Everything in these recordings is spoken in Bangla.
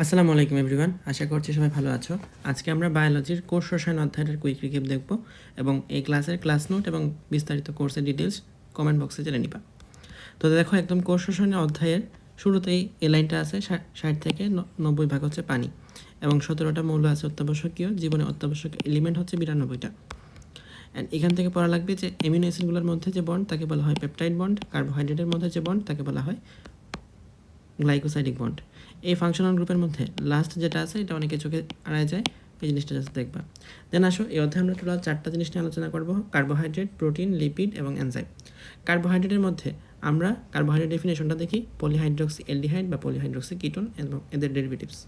আসসালামু আলাইকুম এভরিওয়ান আশা করছি সবাই ভালো আছো। আজকে আমরা বায়োলজির কোর্স রসায়ন অধ্যায়ের কুইক রিকেপ দেখব এবং এই ক্লাসের ক্লাস নোট এবং বিস্তারিত কোর্সের ডিটেলস কমেন্ট বক্সে জেনে নিবা। তো দেখো, একদম কোর্স রসায়নের অধ্যায়ের শুরুতেই এই লাইনটা আছে ষাট থেকে নব্বই ভাগ হচ্ছে পানি এবং সতেরোটা মৌল আছে অত্যাবশ্যকীয়, জীবনে অত্যাবশ্যক এলিমেন্ট হচ্ছে বিরানব্বইটা। অ্যান্ড এখান থেকে পড়া লাগবে যে এমিনো অ্যাসিডগুলোর মধ্যে যে বন্ড তাকে বলা হয় পেপটাইড বন্ড কার্বোহাইড্রেটের মধ্যে যে বন্ড তাকে বলা হয় গ্লাইকোসাইডিক বন্ড এই ফাংশনাল গ্রুপের মধ্যে লাস্ট যেটা আছে, এটা অনেকে চোখে আড়ায় যায়, এই জিনিসটা জাস্ট দেখবা। দেন আসো, এই অধ্যায়ে আমরা টোটাল চারটা জিনিস নিয়ে আলোচনা করব কার্বোহাইড্রেট প্রোটিন লিপিড এবং এনজাইম কার্বোহাইড্রেটের মধ্যে আমরা কার্বোহাইড্রেট ডেফিনেশনটা দেখি পলিহাইড্রক্সি এলডিহাইড বা পলিহাইড্রক্সি কিটোন এবং এদের ডেরিভেটিভস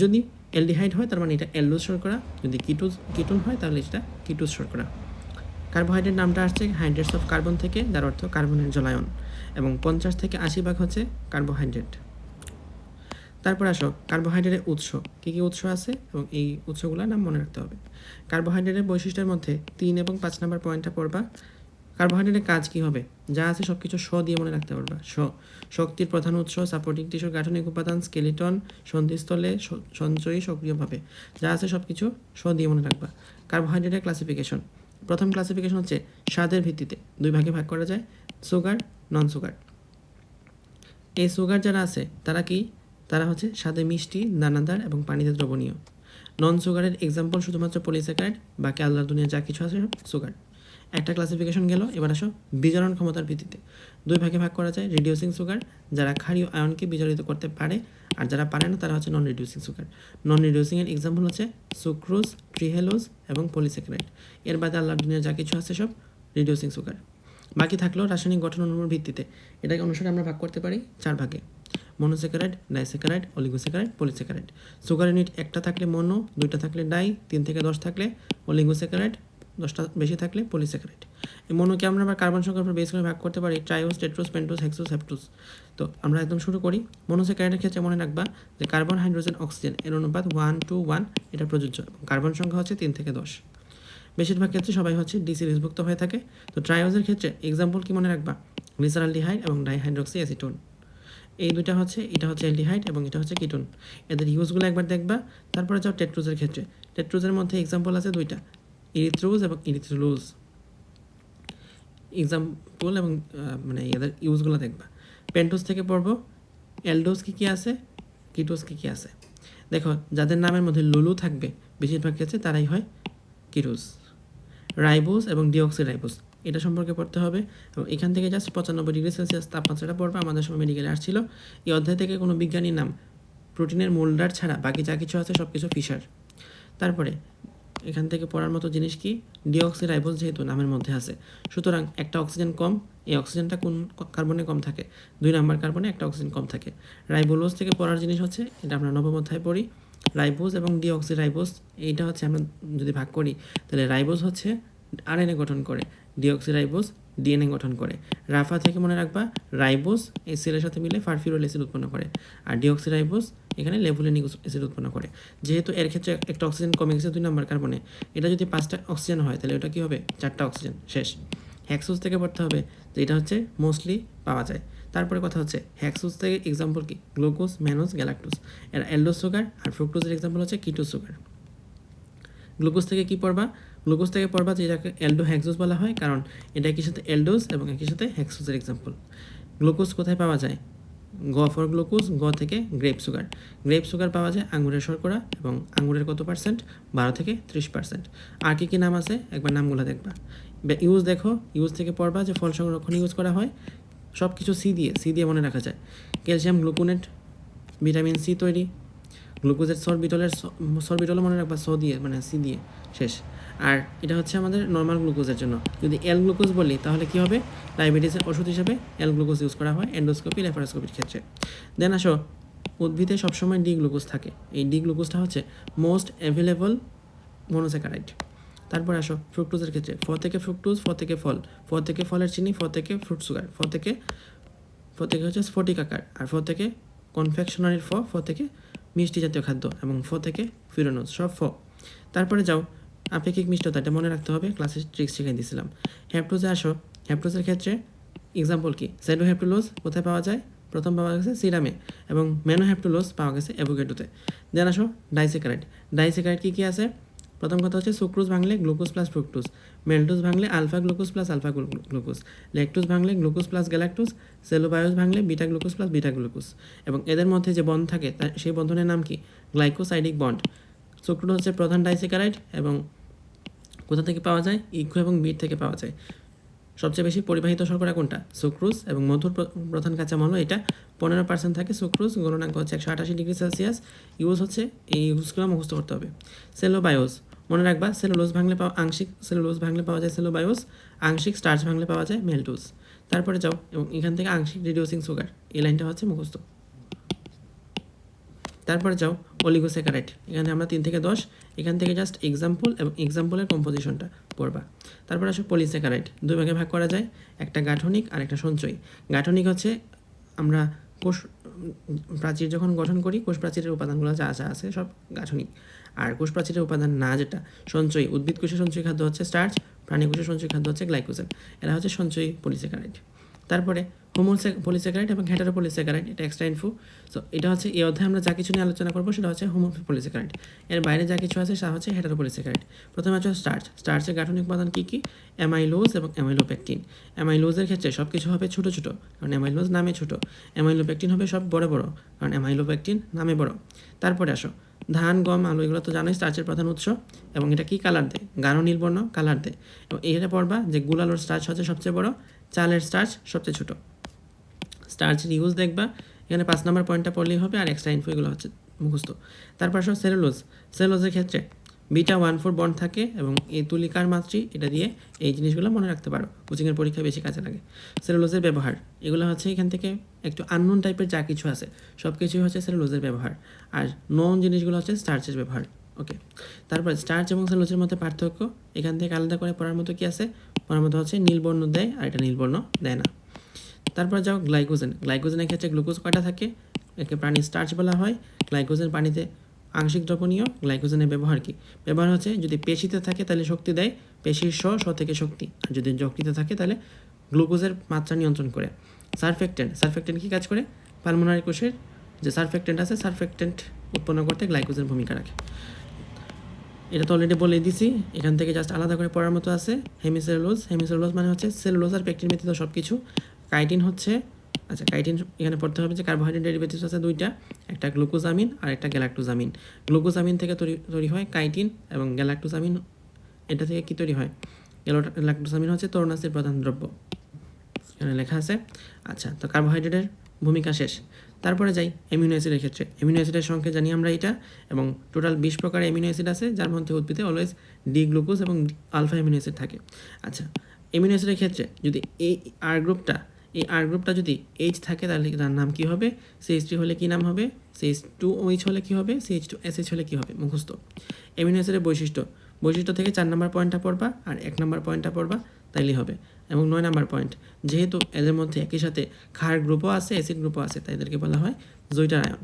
যদি এলডিহাইড হয়, তার মানে এটা এল্লোজ শর্করা, যদি কিটোজ কিটোন হয়, তাহলে এটা কিটোজ শর্করা। কার্বোহাইড্রেট নামটা আসছে হাইড্রেটস অফ কার্বন থেকে, যার অর্থ কার্বনের জলায়ন। এবং পঞ্চাশ থেকে আশি ভাগ হচ্ছে কার্বোহাইড্রেট তারপর আসো, কার্বোহাইড্রেটের উৎস। কী কী উৎস আছে? এবং এই উৎসগুলোর নাম মনে রাখতে হবে। কার্বোহাইড্রেটের বৈশিষ্ট্যের মধ্যে তিন এবং পাঁচ নম্বর পয়েন্টটা পড়বা। কার্বোহাইড্রেটের কাজ কী হবে? যা আছে সব কিছু স দিয়ে মনে রাখতে পারবা। স শক্তির প্রধান উৎস সাপোর্টিং টিস্যুর গাঠনিক উপাদান স্কেলিটন সন্ধিস্থলে সঞ্চয়ী সক্রিয়ভাবে। যা আছে সব কিছু স দিয়ে মনে রাখবা। কার্বোহাইড্রেটের ক্লাসিফিকেশন প্রথম ক্লাসিফিকেশন হচ্ছে স্বাদের ভিত্তিতে। দুই ভাগে ভাগ করা যায় সুগার নন সুগার এই সুগার যারা আছে, তারা কি? তারা হচ্ছে স্বাদে মিষ্টি, দানাদার এবং পানিতে দ্রবণীয়। নন সুগারের এক্সাম্পল শুধুমাত্র পলিস্যাকারাইড বাকি আল্লাহ দুনিয়া যা কিছু আছে সুগার একটা ক্লাসিফিকেশন গেল, এবার আসো বিজারণ ক্ষমতার ভিত্তিতে। দুই ভাগে ভাগ করা যায় রিডিউসিং সুগার যারা ক্ষারীয় আয়নকে বিজারিত করতে পারে, আর যারা পারে না, তারা হচ্ছে নন রিডিউসিং সুগার নন রিডিউসিংয়ের এক্সাম্পল হচ্ছে সুক্রোজ ট্রিহেলোজ এবং পলিস্যাকারাইড এর বাদে আল্লাহ দুনিয়া যা কিছু আছে সব রিডিউসিং সুগার বাকি থাকল রাসায়নিক গঠন অনুর ভিত্তিতে। এটাকে অনুসারে আমরা ভাগ করতে পারি চার ভাগে। Monosaccharide disaccharide oligosaccharide polysaccharide sugar unit একটা থাকলে মনো দুইটা থাকলে ডাই তিন থেকে দশ থাকলে অলিগোস্যাকারাইড দশটা বেশি থাকলে পলিস্যাকারাইড এই মনোকে আমরা আবার কার্বন সংখ্যার উপর বেস করে ভাগ করতে পারি ট্রাইওস টেট্রোস পেন্টোস হেক্সোস হেপ্টোস তো আমরা একদম শুরু করি। মনোস্যাকারাইডের ক্ষেত্রে মনে রাখবা যে কার্বন হাইড্রোজেন অক্সিজেন এর অনুপাত ওয়ান টু ওয়ান এটা প্রযোজ্য। কার্বন সংখ্যা হচ্ছে তিন থেকে দশ। বেশিরভাগ ক্ষেত্রে সবাই হচ্ছে ডি হয়ে থাকে। তো ট্রাইওজের ক্ষেত্রে এক্সাম্পল কি মনে রাখবা? গ্লিসারালডিহাইড এবং ডাইহাইড্রক্সি অ্যাসিটোন এই দুইটা হচ্ছে, এটা হচ্ছে অ্যালডিহাইড এবং এটা হচ্ছে কিটোন। এদের ইউজগুলো একবার দেখবা, তারপরে যাও টেট্রোজের ক্ষেত্রে। টেট্রোজের মধ্যে এক্সাম্পল আছে দুইটা ইরিথ্রোজ এবং ইরিথ্রোলোজ এক্সাম্পল এবং মানে এদের ইউজগুলো দেখবা। পেন্টোজ থেকে পড়ব এলডোজ কী কী আছে কিটোজ কী কী আছে। দেখো, যাদের নামের মধ্যে লুলু থাকবে, বেশিরভাগ ক্ষেত্রে তারাই হয় কিটোজ রাইবোস এবং ডিঅক্সিরাইবোস এটা সম্পর্কে পড়তে হবে। এবং এখান থেকে জাস্ট পঁচানব্বই ডিগ্রি সেলসিয়াস তাপমাত্রাটা পড়বে, আমাদের সময় মেডিকেলে আসছিল। এই অধ্যায় থেকে কোনো বিজ্ঞানীর নাম প্রোটিনের মোল্ডার ছাড়া বাকি যা কিছু আছে সব কিছু ফিশার তারপরে, এখান থেকে পড়ার মতো জিনিস কি? ডিঅক্সিরাইবোস যেহেতু নামের মধ্যে আছে, সুতরাং একটা অক্সিজেন কম, এই অক্সিজেনটা কোন কার্বনে কম থাকে? দুই নাম্বার কার্বনে একটা অক্সিজেন কম থাকে। রাইবোলোজ থেকে পড়ার জিনিস হচ্ছে, এটা আমরা নবম অধ্যায় পড়ি। রাইবোজ এবং ডিঅক্সিরাইবোস এইটা হচ্ছে আমরা যদি ভাগ করি, তাহলে রাইবোজ হচ্ছে আরএনএ গঠন করে, ডিঅক্সিরাইবোস ডিএনএ গঠন করে। রাফা থেকে মনে রাখবা, রাইবোস এই সাথে মিলে ফারফিউরল অ্যাসিড উৎপন্ন করে, আর ডিঅক্সিরাইবোস এখানে লেভুলিনিক অ্যাসিড উৎপন্ন করে। যেহেতু এর ক্ষেত্রে একটা অক্সিজেন কমে গেছে, দুই নম্বর কার্বনে, এটা যদি পাঁচটা অক্সিজেন হয়, তাহলে ওটা কী হবে? চারটা অক্সিজেন, শেষ। হ্যাক্সোস থেকে পড়তে হবে, যে এটা হচ্ছে মোস্টলি পাওয়া যায়। তারপরে কথা হচ্ছে হ্যাক্সোস থেকে এক্সাম্পল কি? Glucose, mannose, galactose. এরা এল্ডোজ সুগার আর ফ্রুক্টোজের এক্সাম্পল হচ্ছে কিটো সুগার গ্লুকোজ থেকে কি পড়বা? গ্লুকোজ থেকে পড়বা যে এটাকে এলডো হ্যাক্সোস বলা হয়, কারণ এটা একই সাথে এলডোজ এবং একই সাথে হ্যাক্সোসের এক্সাম্পল গ্লুকোজ কোথায় পাওয়া যায়? গ ফর গ্লুকোজ গ থেকে গ্রেপ সুগার গ্রেপ সুগার পাওয়া যায় আঙুরের শর্করা এবং আঙুরের কত পার্সেন্ট বারো থেকে ত্রিশ পার্সেন্ট আর কী কী নাম আছে? একবার নামগুলো দেখবা। ইউজ দেখো ইউজ থেকে পড়বা যে ফল সংরক্ষণ ইউজ করা হয়। সব কিছু সি দিয়ে সি দিয়ে মনে রাখা যায়। ক্যালসিয়াম, গ্লুকোনেট, ভিটামিন সি তৈরি। গ্লুকোজের সরবিটলের সরবিটলও মনে রাখবা স দিয়ে মানে সি দিয়ে, শেষ। আর এটা হচ্ছে আমাদের নর্মাল গ্লুকোজের জন্য। যদি এল গ্লুকোজ বলি, তাহলে কি হবে? ডায়াবেটিসের ওষুধ হিসেবে এল গ্লুকোজ ইউজ করা হয় এন্ডোস্কোপি ল্যাপারোস্কোপির ক্ষেত্রে। দেন আসো, উদ্ভিদে সবসময় ডি গ্লুকোজ থাকে। এই ডি গ্লুকোজটা হচ্ছে মোস্ট অ্যাভেলেবল মনোস্যাকারাইড তারপর আসো ফ্রুক্টোজের ক্ষেত্রে। ফ থেকে ফ্রুক্টোজ ফ থেকে ফল। ফ থেকে ফলের চিনি, ফ থেকে ফ্রুট সুগার ফ থেকে ফ থেকে হচ্ছে স্ফটিক আকার আর ফ থেকে কনফেকশনারির ফ ফ থেকে মিষ্টি জাতীয় খাদ্য এবং ফ থেকে ফিরোনোজ সব ফ। তারপরে যাও আপেক্ষিক মিষ্টতা এটা মনে রাখতে হবে? ক্লাসে ট্রিক্স শিখিয়ে দিয়েছিলাম হ্যাপ্টোজে আসো। হ্যাপ্টোজের ক্ষেত্রে এক্সাম্পল কি? স্যাডো হ্যাপ্টোলোজ কোথায় পাওয়া যায়? প্রথম পাওয়া গেছে সিরামে এবং ম্যানো ম্যানোহ্যাপটুলোস পাওয়া গেছে অ্যাভোকেটোতে দেন আসো ডাইসেকারাইড ডাইসেকারাইড কী কী আছে? প্রথম কথা হচ্ছে সুক্রোজ ভাঙলে গ্লুকোজ প্লাস ফ্রুক্টোজ, মেল্টোজ ভাঙলে alpha glucose plus alpha glucose, lactose ভাঙলে গ্লুকোজ প্লাস গ্যালাক্টোজ সেলোবায়োস ভাঙলে beta glucose plus beta glucose এবং এদের মধ্যে যে বন্ধ থাকে সেই বন্ধনের নাম কি? Glycosidic bond. সুক্রোজ হচ্ছে প্রধান ডাইসিকারাইড এবং কোথা থেকে পাওয়া যায়? ইকো এবং বিট থেকে পাওয়া যায়। সবচেয়ে বেশি পরিবাহিত শর্করা কোনটা? সুক্রোজ এবং মধুর প্র- প্রধান কাঁচামাল এটা। পনেরো পার্সেন্ট থাকে সুক্রোজ, গণনাঙ্ক হচ্ছে একশো আটাশি ডিগ্রি সেলসিয়াস। ইউজ হচ্ছে এই ইউজগুলো মুখস্থ করতে হবে। সেলোবায়োস মনে রাখবা সেলুলোজ ভাঙলে পাওয়া আংশিক সেলুলোজ ভাঙলে পাওয়া যায় সেলোবায়োস আংশিক স্টার্চ ভাঙলে পাওয়া যায় মেলটোজ। তারপরে যাও এবং এখান থেকে আংশিক রিডিউসিং সুগার। এই লাইনটা হচ্ছে মুখস্থ। তারপরে যাও অলিগোস্যাকারাইড এখানে আমরা তিন থেকে দশ, এখান থেকে জাস্ট এক্সাম্পল এবং এক্সাম্পলের কম্পোজিশনটা পড়বা। তারপর আসো পলিস্যাকারাইড দুই ভাগে ভাগ করা যায়, একটা গাঠনিক আর একটা সঞ্চয়ী। গাঠনিক হচ্ছে আমরা কোষ প্রাচীর যখন গঠন করি কোষ প্রাচীরের উপাদানগুলো যা যা আছে সব গাঠনিক। আর কোষ প্রাচীরের উপাদান না যেটা, সঞ্চয়ী, উদ্ভিদ কোষের সঞ্চয়ী খাদ্য হচ্ছে স্টার্চ প্রাণী কোষের সঞ্চয়ী খাদ্য হচ্ছে গ্লাইকোজেন এরা হচ্ছে সঞ্চয়ী পলিস্যাকারাইড তারপরে হোমোল পলিস্যাকারাইড এবং হেটারো পলিস্যাকারাইড এটা এক্সট্রা ইনফো সো এটা হচ্ছে এই অধ্যায়ে আমরা যা কিছু নিয়ে আলোচনা করব, সেটা হচ্ছে হোমো পলিস্যাকারাইড এর বাইরে যা কিছু আছে, সেটা হচ্ছে হেটারো পলিস্যাকারাইড প্রথমে আছে স্টার্চ স্টার্চের গাঠনিক উপাদান কী কী? অ্যামাইলোজ এবং অ্যামাইলোপেকটিন অ্যামাইলোজের ক্ষেত্রে সব কিছু হবে ছোটো ছোটো, কারণ অ্যামাইলোজ নামে ছোটো। অ্যামাইলোপেকটিন হবে সব বড় বড়, কারণ অ্যামাইলোপেকটিন নামে বড়। তারপরে আসো, ধান, গম, আলু, এগুলো তো জানোই স্টার্চের প্রধান উৎস। এবং এটা কি কালার দেয়? গাঢ় নীলবর্ণ কালার দেয়। এবং এটা পড়বা যে গুলালোর স্টার্চ হচ্ছে সবচেয়ে বড়, চালের স্টার্চ সবচেয়ে ছোটো। স্টার্চের ইউজ দেখবা। এখানে পাঁচ নম্বর পয়েন্টটা পড়লেই হবে আর এক্সট্রা ইনফো এগুলো হচ্ছে মুখস্থ। তারপর আসো সেলুলোজ সেলুলোজের ক্ষেত্রে বিটা ওয়ান ফোর বন্ড থাকে এবং এই তুলিকার মাত্রি এটা দিয়ে এই জিনিসগুলো মনে রাখতে পারো। কোচিংয়ের পরীক্ষায় বেশি কাজে লাগে। সেলুলোজের ব্যবহার। এগুলো হচ্ছে এখান থেকে একটু আননোন টাইপের যা কিছু আছে সব কিছুই হচ্ছে সেলুলোজের ব্যবহার। আর নন জিনিসগুলো হচ্ছে স্টার্চের ব্যবহার। ওকে তারপর স্টার্চ এবং সেলুলোজের মধ্যে পার্থক্য। এখান থেকে আলাদা করে পড়ার মতো কি আছে? পড়ার মতো হচ্ছে নীলবর্ণ দেয় আর এটা নীলবর্ণ দেয় না। তারপর যাও গ্লাইকোজেন। গ্লাইকোজেনের ক্ষেত্রে গ্লুকোজ কয়টা থাকে? একে প্রাণী স্টার্চ বলা হয়, গ্লাইকোজেন পানিতে আংশিক দ্রবণীয়, গ্লাইকোজেনের ব্যবহার কি? ব্যবহার হচ্ছে যদি পেশিতে থাকে তাহলে শক্তি দেয়, পেশির স স থেকে শক্তি। আর যদি যকৃতে থাকে তাহলে গ্লুকোজের মাত্রা নিয়ন্ত্রণ করে। সারফেক্টেন্ট। সারফেক্টেন্ট কি কাজ করে? পালমোনারি কোষের যে সারফেক্টেন্ট আছে, সারফেক্টেন্ট উৎপন্ন করতে গ্লাইকোজেন ভূমিকা রাখে। এটা তো অলরেডি বলে দিছি। এখান থেকে জাস্ট আলাদা করে পড়ার মতো আছে। হেমিসেলুলোজ হেমিসেলুলোজ মানে হচ্ছে সেলুলোজ আর পেকটিন ব্যতীত সব কিছু কাইটিন হচ্ছে আচ্ছা কাইটিন এখানে পড়তে হবে যে কার্বোহাইড্রেট ডেরিভেটিভস আছে দুইটা, একটা গ্লুকোজামিন আর একটা গ্যালাক্টোজামিন গ্লুকোজামিন থেকে তৈরি তৈরি হয় কাইটিন এবং গ্যালাক্টোজামিন এটা থেকে কী তৈরি হয়? গ্যালাক্টোজামিন হচ্ছে তরুণাসের প্রধান দ্রব্য। এখানে লেখা আছে। আচ্ছা তো কার্বোহাইড্রেটের ভূমিকা শেষ। তারপরে যাই অ্যামিনো অ্যাসিডের ক্ষেত্রে। অ্যামিনো অ্যাসিডের সংখ্যা জানি আমরা এটা, এবং টোটাল বিশ প্রকার অ্যামিনো অ্যাসিড আছে, যার মধ্যে উদ্ভিদে অলওয়েজ ডি গ্লুকোজ এবং আলফা অ্যামিনো অ্যাসিড থাকে। আচ্ছা অ্যামিনো অ্যাসিডের ক্ষেত্রে যদি এই আর গ্রুপটা এই আর গ্রুপটা যদি এইচ থাকে, তাহলে তার নাম কী হবে? সিএইচ থ্রি হলে কী নাম হবে? সিএইচ টু ওইচ হলে কী হবে? সিএইচ টু এস এইচ হলে কী হবে? মুখস্থ। অ্যামিনো অ্যাসিডের বৈশিষ্ট্য। বৈশিষ্ট্য থেকে চার নম্বর পয়েন্টটা পড়বা আর এক নম্বর পয়েন্টটা পড়বা, তাইলেই হবে। এবং নয় নাম্বার পয়েন্ট যেহেতু এদের মধ্যে একই সাথে ক্ষার গ্রুপও আছে অ্যাসিড গ্রুপও আছে, তাই এদেরকে বলা হয় জৈটার আয়ন।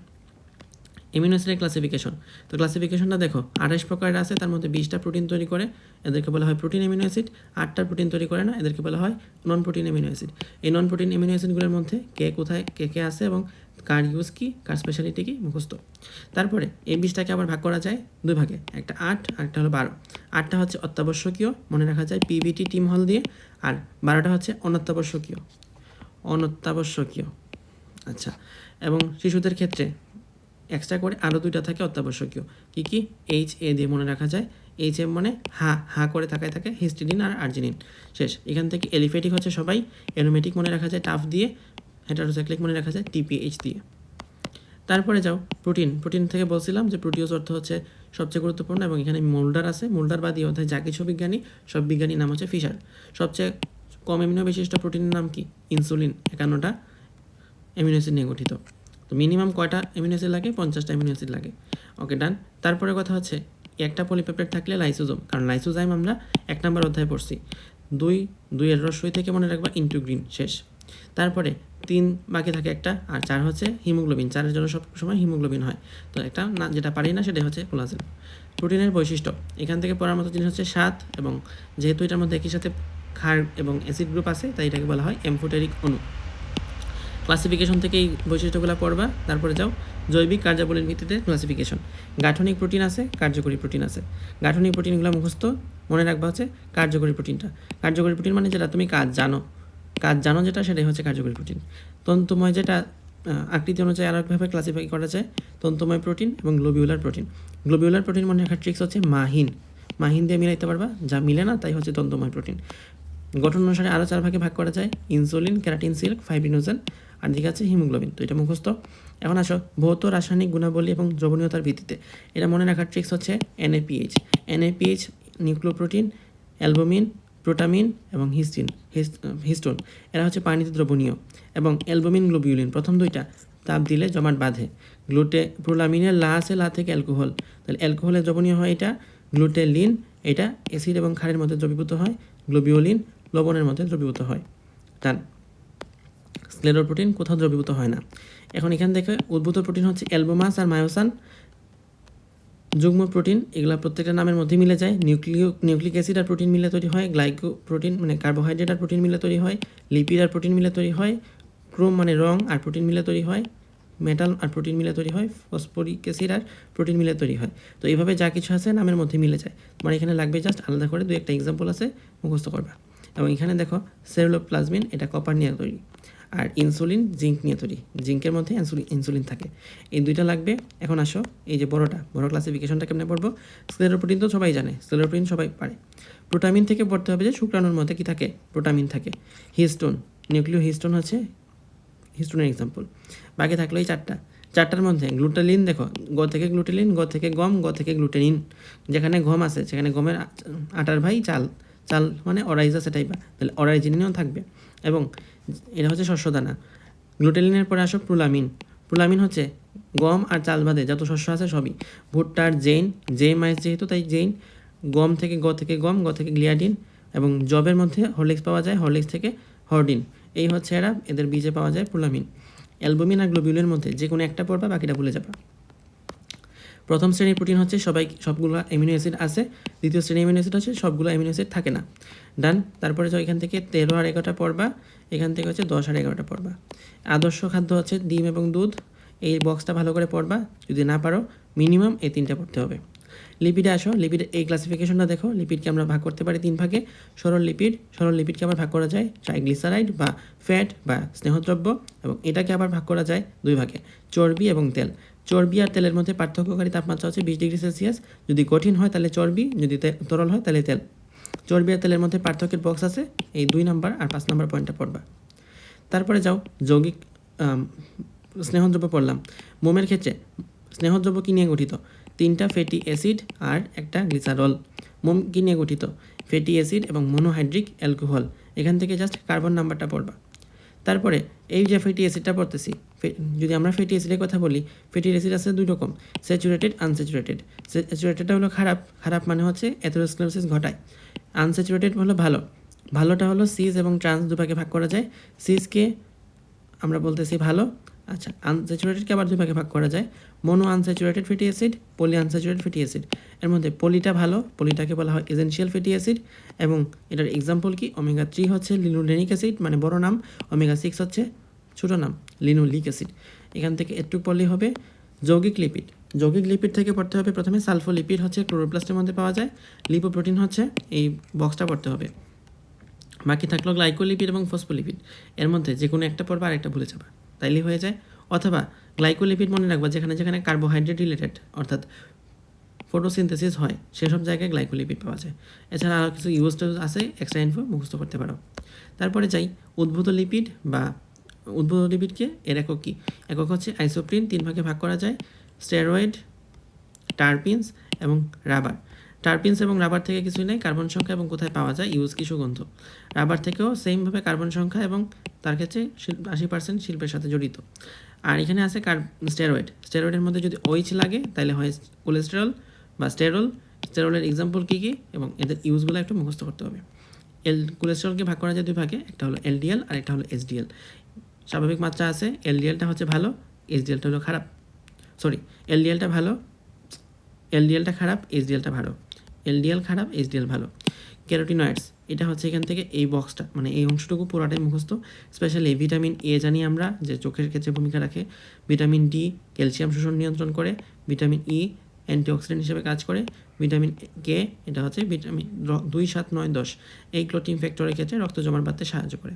এমিনো অ্যাসিডের ক্লাসিফিকেশন তো ক্লাসিফিকেশনটা দেখো, আঠাশ প্রকারের আছে, তার মধ্যে বিশটা প্রোটিন তৈরি করে, এদেরকে বলা হয় প্রোটিন এমিনো অ্যাসিড আটটা প্রোটিন তৈরি করে না, এদেরকে বলা হয় নন প্রোটিন এমিনো অ্যাসিড এই নন প্রোটিন এমিনো অ্যাসিডগুলোর মধ্যে কে কোথায়, কে কে আছে এবং কার ইউজ কী, কার স্পেশালিটি কী, মুখস্থ। তারপরে এই বিশটাকে আবার ভাগ করা যায় দুই ভাগে, একটা আট আর একটা হলো বারো। আটটা হচ্ছে অত্যাবশ্যকীয়, মনে রাখা যায় পিভিটি টিম হল দিয়ে, আর বারোটা হচ্ছে অনত্যাবশ্যকীয়। অনত্যাবশ্যকীয়। আচ্ছা এবং শিশুদের ক্ষেত্রে এক্সট্রা করে আরও দুইটা থাকে অত্যাবশ্যকীয়। কী কী? এইচ এ দিয়ে মনে রাখা যায়। এইচ এম মানে হা হা করে থাকায় থাকে হিস্টিডিন আর আর্জিনিন শেষ। এখান থেকে এলিফেটিক হচ্ছে সবাই। এনোমেটিক মনে রাখা যায় টাফ দিয়ে। হেটারোসাইক্লিক মনে রাখা যায় টিপিএইচ দিয়ে। তারপরে যাও প্রোটিন প্রোটিন থেকে বলছিলাম যে প্রোটিওস অর্থ হচ্ছে সবচেয়ে গুরুত্বপূর্ণ এবং এখানে মোল্ডার আছে। মোল্ডার বাদী অর্থাৎ যা কিছু বিজ্ঞানী, সব বিজ্ঞানীর নাম হচ্ছে ফিশার। সবচেয়ে কম এমিনো বিশিষ্ট প্রোটিনের নাম কি? ইনসুলিন একান্নটা অ্যামিনো নিয়ে গঠিত। তো মিনিমাম কয়টা অ্যামিনো অ্যাসিড লাগে? পঞ্চাশটা অ্যামিনো অ্যাসিড লাগে। ওকে ডান তারপরে কথা হচ্ছে, একটা পলিপেপটাইড থাকলে লাইসোজোম কারণ লাইসোজাইম আমরা এক নম্বর অধ্যায়ে পড়ছি। দুই, দুইয়ের রসই থেকে মনে রাখবা ইন্টুগ্রিন শেষ। তারপরে তিন, বাকি থাকে একটা, আর চার হচ্ছে হিমোগ্লোবিন চারের জন্য সব সময় হিমোগ্লোবিন হয়। তো একটা না, যেটা পারি না সেটা হচ্ছে কোলাজেন প্রোটিনের বৈশিষ্ট্য, এখান থেকে পড়ার মতো জিনিস হচ্ছে সাত, এবং যেহেতু এটার মধ্যে একই সাথে ক্ষার এবং অ্যাসিড গ্রুপ আছে, তাই এটাকে বলা হয় এমফোটেরিক অণু। ক্লাসিফিকেশন থেকে এই বৈশিষ্ট্যগুলো পড়বা, তারপরে যাও। জৈবিক কার্যাবলীর ভিত্তিতে ক্লাসিফিকেশন গাঠনিক প্রোটিন আছে, কার্যকরী প্রোটিন আছে। গাঠনিক প্রোটিনগুলো মুখস্থ, মনে রাখবা হচ্ছে কার্যকরী প্রোটিনটা কার্যকরী প্রোটিন মানে যেটা, তুমি কাজ জানো। কাজ জানো যেটা, সেটাই হচ্ছে কার্যকরী প্রোটিন তন্তুময় যেটা আকৃতি অনুযায়ী আরেকভাবে ক্লাসিফাই করা যায়, তন্তুময় প্রোটিন এবং গ্লোবিউলার প্রোটিন গ্লোবিউলার প্রোটিন মনে রাখার ট্রিক্স হচ্ছে মাহিন। মাহিন দিয়ে মিলাইতে পারবা, যা মিলে না, তাই হচ্ছে তন্তুময় প্রোটিন গঠন অনুসারে আরও চার ভাগে ভাগ করা যায় ইনসুলিন ক্যারাটিন সিল্ক ফাইব্রিনোজেন আর দিকে আছে হিমোগ্লোবিন তো এটা মুখস্থ। এখন আসো, ভৌত রাসায়নিক গুণাবলী এবং দ্রবণীয়তার ভিত্তিতে। এটা মনে রাখার ট্রিক্স হচ্ছে এনএপিএইচ এনএপিএইচ নিউক্লোপ্রোটিন অ্যালবুমিন প্রোটামিন এবং হিস্টিন হিস্টোন এরা হচ্ছে পানিতে দ্রবণীয় এবং অ্যালবুমিন গ্লোবিউলিন প্রথম দুইটা। তাপ দিলে জমাট বাঁধে। গ্লুটে প্রোলামিনের লা আছে, লা থেকে অ্যালকোহল তাহলে অ্যালকোহলে দ্রবণীয় হয় এটা গ্লুটেলিন এটা অ্যাসিড এবং ক্ষারের মধ্যে দ্রবীভূত হয় গ্লোবিওলিন লবণের মধ্যে দ্রবীভূত হয়। ডান স্ক্লেরোপ্রোটিন কোথাও দ্রবীভূত হয় না। এখন এখান থেকে উদ্ভূত প্রোটিন হচ্ছে অ্যালবোমাস আর মায়োসান। যুগ্ম প্রোটিন, এগুলো প্রত্যেকটা নামের মধ্যে মিলে যায়। নিউক্লিও, নিউক্লিক অ্যাসিড আর প্রোটিন মিলে তৈরি হয়, গ্লাইকো প্রোটিন মানে কার্বোহাইড্রেট আর প্রোটিন মিলে তৈরি হয়, লিপিড আর প্রোটিন মিলে তৈরি হয়, ক্রোম মানে রং আর প্রোটিন মিলে তৈরি হয়, মেটাল আর প্রোটিন মিলে তৈরি হয়, ফসফরিক অ্যাসিড আর প্রোটিন মিলে তৈরি হয়। তো এইভাবে যা কিছু আছে নামের মধ্যে মিলে যায়। তোমার এখানে লাগবে জাস্ট আলাদা করে দু একটা এক্সাম্পল আছে, মুখস্থ করবা। এবং এখানে দেখো সেরোলোপ্লাজমিন, এটা কপার নিয়ে তৈরি। আর ইনসুলিন, জিঙ্ক নিয়ে তৈরি। জিঙ্কের মধ্যে ইনসুলিন থাকে। এই দুইটা লাগবে। এখন আসো, এই যে বড়টা, বড় ক্লাসিফিকেশনটা কেমনে পড়ব? স্ক্লেরোপ্রোটিন তো সবাই জানে স্ক্লেরোপ্রোটিন সবাই পারে। প্রোটামিন থেকে পড়তে হবে যে শুক্রাণুর মধ্যে কী থাকে? প্রোটামিন থাকে। হিস্টোন নিউক্লিও হিস্টোন হচ্ছে হিস্টোনের এক্সাম্পল বাকি থাকল এই চারটা। চারটার মধ্যে গ্লুটালিন দেখো, গ থেকে গ্লুটেলিন গ থেকে গম, গ থেকে গ্লুটেনিন যেখানে গম আছে, সেখানে গমের আটার ভাই চাল। চাল মানে অরাইজ আছে বা তাহলে অরাইজিনিনও থাকবে। এবং এটা হচ্ছে শস্যদানা। গ্লুটেলিনের পরে আসো প্রুলামিন। প্রুলামিন হচ্ছে গম আর চাল বাদে যত শস্য আছে সবই। ভুট্টার জেইন, জে মাইস যেহেতু তাই জেইন, গম থেকে গ থেকে গম, গ থেকে গ্লিয়াডিন এবং জবের মধ্যে হরলিক্স পাওয়া যায়, হরলিক্স থেকে হরডিন। এই হচ্ছে এরা, এদের বীজে পাওয়া যায় প্রোলামিন। অ্যালবুমিন আর গ্লোবিউলের মধ্যে যে কোনো একটা পড়বা, বাকিটা ভুলে যাবা। প্রথম শ্রেণির প্রোটিন হচ্ছে সবাই সবগুলো অ্যামিনো অ্যাসিড আছে। দ্বিতীয় শ্রেণির অ্যামিনো অ্যাসিড হচ্ছে সবগুলো অ্যামিনো অ্যাসিড থাকে না। ডান, তারপরে এখান থেকে তেরো আর এগারোটা পড়বা, এখান থেকে হচ্ছে দশ আর এগারোটা পড়বা। আদর্শ খাদ্য হচ্ছে ডিম এবং দুধ, এই বক্সটা ভালো করে পড়বা, যদি না পারো মিনিমাম এই তিনটা পড়তে হবে। লিপিডে আসো লিপিড এই ক্লাসিফিকেশনটা দেখো লিপিডকে আমরা ভাগ করতে পারি তিন ভাগে, সরল লিপিড সরল লিপিডকে আবার ভাগ করা যায় ট্রাইগ্লিসারাইড বা ফ্যাট বা স্নেহদ্রব্য, এবং এটাকে আবার ভাগ করা যায় দুই ভাগে, চর্বি এবং তেল। চর্বি আর তেলের মধ্যে পার্থক্যকারী তাপমাত্রা হচ্ছে বিশ ডিগ্রি সেলসিয়াস। যদি কঠিন হয় তাহলে চর্বি, যদি তরল হয় তাহলে তেল। চর্বি আর তেলের মধ্যে পার্থক্যের বক্স আছে, এই দুই নাম্বার আর পাঁচ নাম্বার পয়েন্টটা পড়বা। তারপরে যাও, যৌগিক স্নেহদ্রব্য পড়লাম। মোমের ক্ষেত্রে, স্নেহদ্রব্য কী নিয়ে গঠিত? তিনটা ফ্যাটি অ্যাসিড আর একটা গ্লিসারল মোম কী নিয়ে গঠিত? ফ্যাটি অ্যাসিড এবং মনোহাইড্রিক অ্যালকোহল এখান থেকে জাস্ট কার্বন নাম্বারটা পড়বা। তারপরে এই যে ফ্যাটি অ্যাসিডটা পড়তেছি যদি আমরা ফ্যাটি অ্যাসিডের কথা বলি ফ্যাটি অ্যাসিড আছে দুই রকম স্যাচুরেটেড আনস্যাচুরেটেড স্যাচুরেটেডটা হলো খারাপ খারাপ মানে হচ্ছে অ্যাথেরোস্ক্লেরোসিস ঘটায়। আনস্যাচুরেটেড হলো ভালো, ভালোটা হলো সিজ এবং ট্রান্স দুভাগে ভাগ করা যায়। সিজকে আমরা বলতেছি ভালো আচ্ছা আনস্যাচুরেটেডকে আবার দুই ভাগে ভাগ করা যায়। Mono unsaturated fatty acid poly unsaturated fatty acid এর মধ্যে পলিটা ভালো পলিটাকে বলা হয় এসেনশিয়াল ফ্যাটি অ্যাসিড এবং এটার এক্সাম্পল কি? ওমেগা থ্রি হচ্ছে লিনোলেনিক অ্যাসিড মানে বড় নাম। ওমেগা সিক্স হচ্ছে ছোটো নাম লিনোলিক অ্যাসিড এখান থেকে একটু পলি হবে। যৌগিক লিপিড যৌগিক লিপিড থেকে পড়তে হবে প্রথমে। সালফোলিপিড হচ্ছে ক্লোরোপ্লাস্টের মধ্যে পাওয়া যায়। লিপোপ্রোটিন হচ্ছে এই বক্সটা পড়তে হবে। বাকি থাকল গ্লাইকোলিপিড এবং ফসফোলিপিড এর মধ্যে যে কোনো একটা পড়বা আর একটা ভুলে যাবা। তাইলেই হয়ে যায়। অথবা গ্লাইকোলিপিড মনে রাখবা, যেখানে যেখানে কার্বোহাইড্রেট রিলেটেড অর্থাৎ ফটোসিনথেসিস হয়, সেসব জায়গায় গ্লাইকোলিপিড পাওয়া যায়। এছাড়া আরও কিছু ইউজ আছে এক্সট্রা ইনফো মুখস্থ করতে পারো। তারপরে যাই, উদ্ভূত লিপিড বা উদ্ভূত লিপিডকে এর একক কী? একক হচ্ছে আইসোপ্রিন তিন ভাগে ভাগ করা যায় স্টেরয়েড টারপিনস এবং রাবার টারপিনস এবং রাবার থেকে কিছুই নেই কার্বন সংখ্যা এবং কোথায় পাওয়া যায় ইউজ কি সুগন্ধ রাবার থেকেও সেমভাবে কার্বন সংখ্যা এবং তার ক্ষেত্রে আশি পার্সেন্ট শিল্পের সাথে জড়িত। আর এখানে আছে কার স্টেরয়েড স্টেরয়েডের মধ্যে যদি ওইচ লাগে তাহলে হয় কোলেস্টেরল বা স্টেরল স্টেরলের এক্সাম্পল কী কী? এবং এদের ইউজগুলো একটু মুখস্থ করতে হবে। এল কোলেস্টেরলকে ভাগ করা যায় দুই ভাগে, একটা হলো এলডিএল আর একটা হলো এসডিএল স্বাভাবিক মাত্রা আছে এলডিএলটা হচ্ছে ভালো এসডিএলটা হলো খারাপ। সরি এলডিএলটা ভালো এলডিএলটা খারাপ এইচডিএলটা ভালো। এলডিএল খারাপ এইচডিএল ভালো। ক্যারোটিনয়েডস এটা হচ্ছে এখান থেকে এই বক্সটা মানে এই অংশটুকু পুরোটাই মুখস্থ। স্পেশালি ভিটামিন এ জানি আমরা, যে চোখের ক্ষেত্রে ভূমিকা রাখে। ভিটামিন ডি ক্যালসিয়াম শোষণ নিয়ন্ত্রণ করে। ভিটামিন ই অ্যান্টিঅক্সিডেন্ট হিসেবে কাজ করে। ভিটামিন কে এটা হচ্ছে ভিটামিন দুই সাত নয় দশ। এই ক্লোটিং ফ্যাক্টরের ক্ষেত্রে রক্ত জমাট বাঁধতে সাহায্য করে।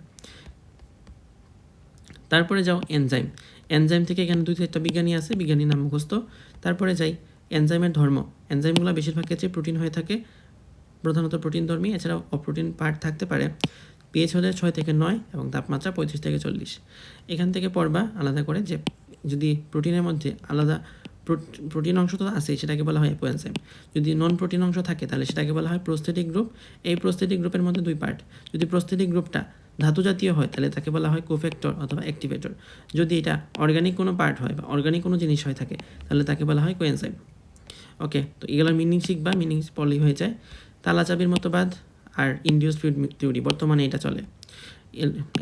তারপরে যাও এনজাইম এনজাইম থেকে এখানে দুই চারটা বিজ্ঞানী আছে, বিজ্ঞানীর নাম মুখস্থ। তারপরে যাই এনজাইমের ধর্ম। এনজাইমগুলো বেশিরভাগ ক্ষেত্রে প্রোটিন হয়ে থাকে। প্রধানত প্রোটিন ধর্মী, এছাড়াও অপ্রোটিন পার্ট থাকতে পারে। পিএইচ হলে ছয় থেকে নয় এবং তাপমাত্রা পঁয়ত্রিশ থেকে চল্লিশ। এখান থেকে পড়বা আলাদা করে যে যদি প্রোটিনের মধ্যে আলাদা প্রোটিন অংশ তো আছে সেটাকে বলা হয় অ্যাপোএনজাইম। যদি নন প্রোটিন অংশ থাকে, তাহলে সেটাকে বলা হয় প্রস্থেটিক গ্রুপ। এই প্রস্থেটিক গ্রুপের মধ্যে দুই পার্ট। যদি প্রস্থেটিক গ্রুপটা ধাতু জাতীয় হয়, তাহলে তাকে বলা হয় কোফেক্টর অথবা অ্যাক্টিভেটর। যদি এটা অর্গানিক কোনো পার্ট হয় বা অর্গানিক কোনো জিনিস হয়ে থাকে, তাহলে তাকে বলা হয় কোয়েনজাইম ওকে, তো এগুলোর মিনিং শিখবা মিনিং পলি হয়ে যায়। তালা চাবির মতো বাদ আর ইন্ডিউস ফিউড থিওরি বর্তমানে এটা চলে।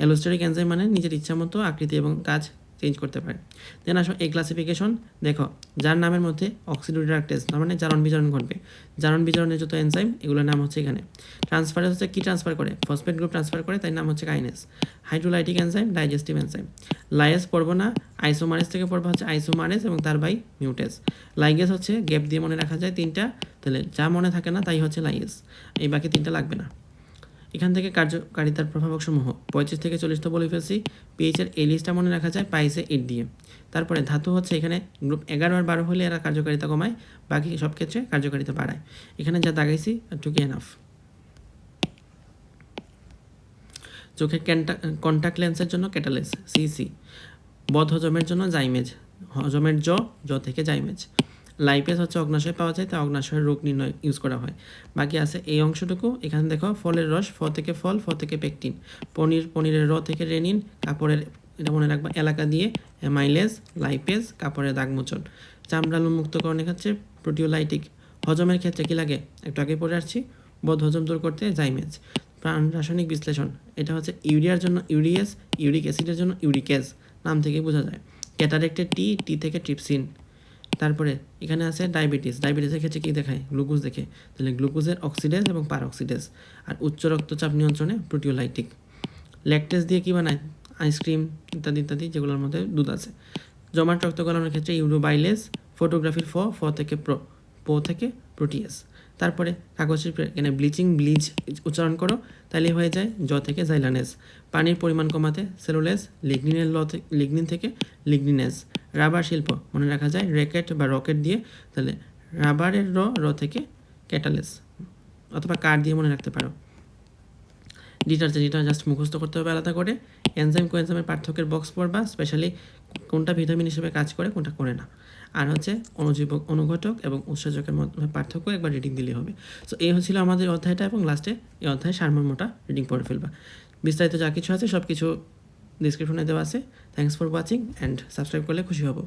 এলোস্টারিক এনজাইম মানে নিজের ইচ্ছা মতো আকৃতি এবং কাজ চেঞ্জ করতে পারে। দেন আসো এই ক্লাসিফিকেশন দেখো, যার নামের মধ্যে অক্সিডোডাক্টেস তার মানে জারণ বিজারণ ঘটবে। জারণ বিজারণের যত এনজাইম এগুলোর নাম হচ্ছে এখানে। ট্রান্সফারেন্স হচ্ছে কি ট্রান্সফার করে? ফসফেট গ্রুপ ট্রান্সফার করে তাই নাম হচ্ছে kinase hydrolytic enzyme digestive enzyme lyase পড়ব না আইসোমারেস থেকে পড়ব হচ্ছে আইসোমারেস এবং তার বাই মিউটেস লাইগেস হচ্ছে গ্যাপ দিয়ে মনে রাখা যায় তিনটা, তাহলে যা মনে থাকে না, তাই হচ্ছে লাইগেস এই বাকি তিনটা লাগবে না। এখান থেকে কার্যকারিতার প্রভাবক সমূহ পঁয়ত্রিশ থেকে চল্লিশ তো বলে ফেলছি। পিএইচের এই লিস্টটা মনে রাখা যায় পাইসে এইট দিয়ে। তারপরে ধাতু হচ্ছে এখানে গ্রুপ এগারো আর বারো হলে এরা কার্যকারিতা কমায়, বাকি সব ক্ষেত্রে কার্যকারিতা বাড়ায়। এখানে যা দাগাইছি টুকি এনাফ চোখের কন্ট্যাক্ট লেন্সের জন্য ক্যাটালেস সিসি বদ হজমের জন্য জাইমেজ হজমের জ জ থেকে জাইমেজ লাইপেজ হচ্ছে অগ্নাশয় পাওয়া যায় তা অগ্নাশয়ের রোগ নির্ণয় ইউজ করা হয়। বাকি আছে এই অংশটুকু, এখানে দেখো, ফলের রস, ফ থেকে ফল, ফ থেকে পেকটিন। পনির, পনিরের র থেকে রেনিন, কাপড়ের, এটা মনে রাখবা, এলাকা দিয়ে, মাইলেজ, লাইপেজ, কাপড়ের দাগমোচন। চামড়া মুক্তকরণের ক্ষেত্রে প্রোটিওলাইটিক। হজমের ক্ষেত্রে কি লাগে? একটু আগে পড়ে আসছি, বদ হজম দূর করতে জাইমেজ। প্রাণ রাসায়নিক বিশ্লেষণ, এটা হচ্ছে ইউরিয়ার জন্য ইউরিয়াস ইউরিক অ্যাসিডের জন্য ইউরিকেজ, নাম থেকে বোঝা যায়। ক্যাটারেক্টের টি টি থেকে ট্রিপসিন। তারপরে এখানে আছে ডায়াবেটিস ডায়াবেটিসের ক্ষেত্রে কী দেখায়? গ্লুকোজ দেখে। তাহলে গ্লুকোজের অক্সিডেজ এবং পারঅক্সিডেজ আর উচ্চ রক্তচাপ নিয়ন্ত্রণে প্রোটিওলাইটিক ল্যাকটেজ দিয়ে কী বানায়? আইসক্রিম ইত্যাদি ইত্যাদি যেগুলোর মধ্যে দুধ আছে। জমাট রক্ত গলানোর ক্ষেত্রে ইউরোবাইলেস ফটোগ্রাফির ফ ফ থেকে প্রো পো থেকে প্রোটিয়াস তারপরে কাগজের এখানে ব্লিচিং ব্লিচ উচ্চারণ করো তাহলে হয়ে যায় জ থেকে জাইলানেস পানির পরিমাণ কমাতে সেলুলেস লিগনিনের ল থেকে লিগনিন থেকে লিগনিনেস রাবার শিল্প, মনে রাখা যায় র্যাকেট বা রকেট দিয়ে, তাহলে রাবারের র র থেকে ক্যাটালেস, অথবা কার দিয়ে মনে রাখতে পারো। ডিটারজেন্ট, এটা জাস্ট মুখস্থ করতে হবে আলাদা করে। এনজাইম, কোএনজাইমের পার্থক্যের বক্স পড়বা স্পেশালি কোনটা ভিটামিন হিসেবে কাজ করে, কোনটা করে না। আর হচ্ছে অনুজীবক অনুঘটক এবং উৎসেচকের মধ্যে পার্থক্য একবার রিডিং দিলেই হবে। সো এই হচ্ছিল আমাদের অধ্যায়টা এবং লাস্টে এই অধ্যায় সারমর্মটা রিডিং পড়ে ফেলবা। বিস্তারিত যা কিছু আছে সব কিছু ডিসক্রিপশনে দেওয়া আছে। Thanks for watching and subscribe করলে খুশি হব।